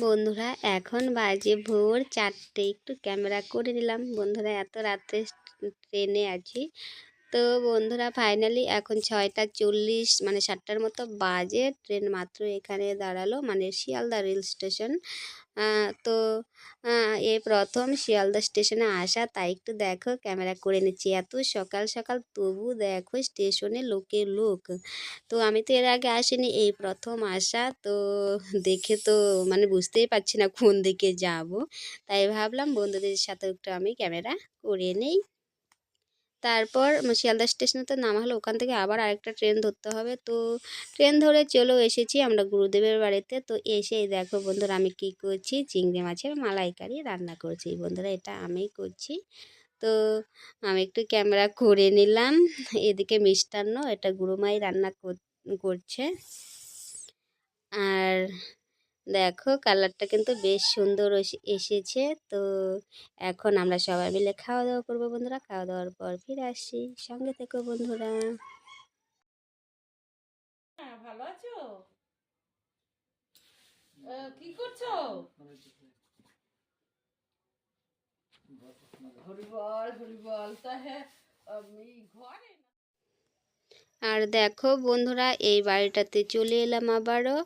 বন্ধুরা এখন বাজে ভোর চারটে। একটু ক্যামেরা করে নিলাম। বন্ধুরা এত রাত্রে ট্রেনে আছি। তো বন্ধুরা ফাইনালি এখন ছয়টা চল্লিশ মানে সাতটার মতো বাজে। ট্রেন মাত্র এখানে দাঁড়াল মানে শিয়ালদা রেল স্টেশন। তো এই প্রথম শিয়ালদা স্টেশনে আসা। তাই একটু দেখো, ক্যামেরা করে নিচ্ছি। এত সকাল সকাল, তবু দেখো স্টেশনে লোকের লোক। তো আমি তো এর আগে আসিনি, এই প্রথম আসা। তো দেখে তো মানে বুঝতেই পারছি না কোন দিকে যাব। তাই ভাবলাম বন্ধুদের সাথে একটু আমি ক্যামেরা করে নেই। তারপর শিয়ালদা স্টেশনে তো নামা হলো ওখান থেকে আবার আরেকটা ট্রেন ধরতে হবে। তো ট্রেন ধরে চলেও এসেছি আমরা গুরুদেবের বাড়িতে। তো এসে দেখো বন্ধুরা আমি কি করছি? চিংড়ি মাছের মালাইকারি রান্না করছি। বন্ধুরা এটা আমি করছি। তো আমি একটু ক্যামেরা করে নিলাম। এদিকে মিষ্টান্ন, এটা গুরুমাই রান্না করছে। আর দেখো কালারটা কিন্তু বেশ সুন্দর এসেছে। তো এখন আমরা সবাই মিলে খাওয়া দাওয়া করব বন্ধুরা। খাওয়া দাওয়ার পর ফিরে আসছি সঙ্গে থেকো বন্ধুরা। হ্যাঁ, ভালো আছো? কি করছ? হরিবল হরিবল। তা হ্যাঁ ঘরে আর দেখো বন্ধুরা, এই বাড়িটাতে চলে এলাম আবারও।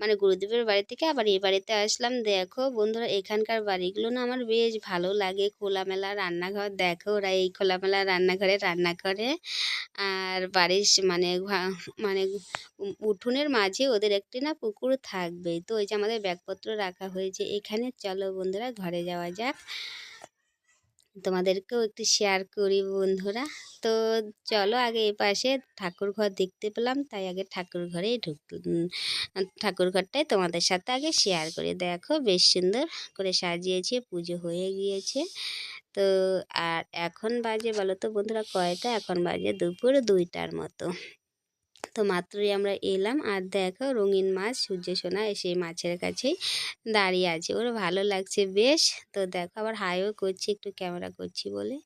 মানে গুরুদেবের বাড়ি থেকে আবার এই বাড়িতে আসলাম। দেখো বন্ধুরা, এখানকার বাড়িগুলো না আমার বেশ ভালো লাগে। খোলামেলা রান্নাঘর, দেখো ওরা এই খোলামেলা রান্নাঘরে রান্না করে। আর বাড়ির মানে মানে উঠোনের মাঝে ওদের একটি না পুকুর থাকবে তো ওই যে আমাদের ব্যাগপত্র রাখা হয়েছে এখানে। চলো বন্ধুরা, ঘরে যাওয়া যাক। তোমাদেরকেও একটু শেয়ার করি বন্ধুরা। তো চলো আগে এই পাশে ঠাকুর ঘর দেখতে পেলাম, তাই আগে ঠাকুর ঘরেই ঢুক ঠাকুর ঘরটাই তোমাদের সাথে আগে শেয়ার করে। দেখো বেশ সুন্দর করে সাজিয়েছে, পুজো হয়ে গিয়েছে। তো আর এখন বাজে বলো তো বন্ধুরা, কয়টা? এখন বাজে দুপুর দুইটার মতো। তো মাত্রই আমরা এলাম আর দেখো রঙিন মাছ, সূর্য সোনা সেই মাছের কাছেই দাঁড়িয়ে আছে। ওর ভালো লাগছে বেশ। তো দেখো আবার হাইও করছি, একটু ক্যামেরা করছি বলে।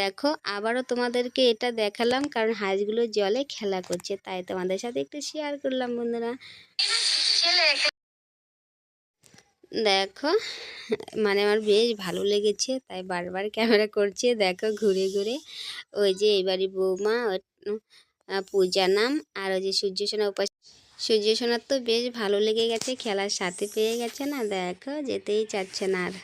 দেখো আবারও তোমাদেরকে এটা দেখালাম কারণ হাঁসগুলো জলে খেলা করছে, তাই তোমাদের সাথে একটু শেয়ার করলাম বন্ধুরা। দেখো মানে আমার বেশ ভালো লেগেছে, তাই বারবার ক্যামেরা করছে। দেখো ঘুরে ঘুরে, ওই যে এবারই বৌমা পূজা নাম। আর ওই যে সূর্য সোনা উপাস সূর্য সোনার তো বেশ ভালো লেগে গেছে, খেলার সাথে পেয়ে গেছে না? দেখো, যেতেই চাচ্ছে না আর।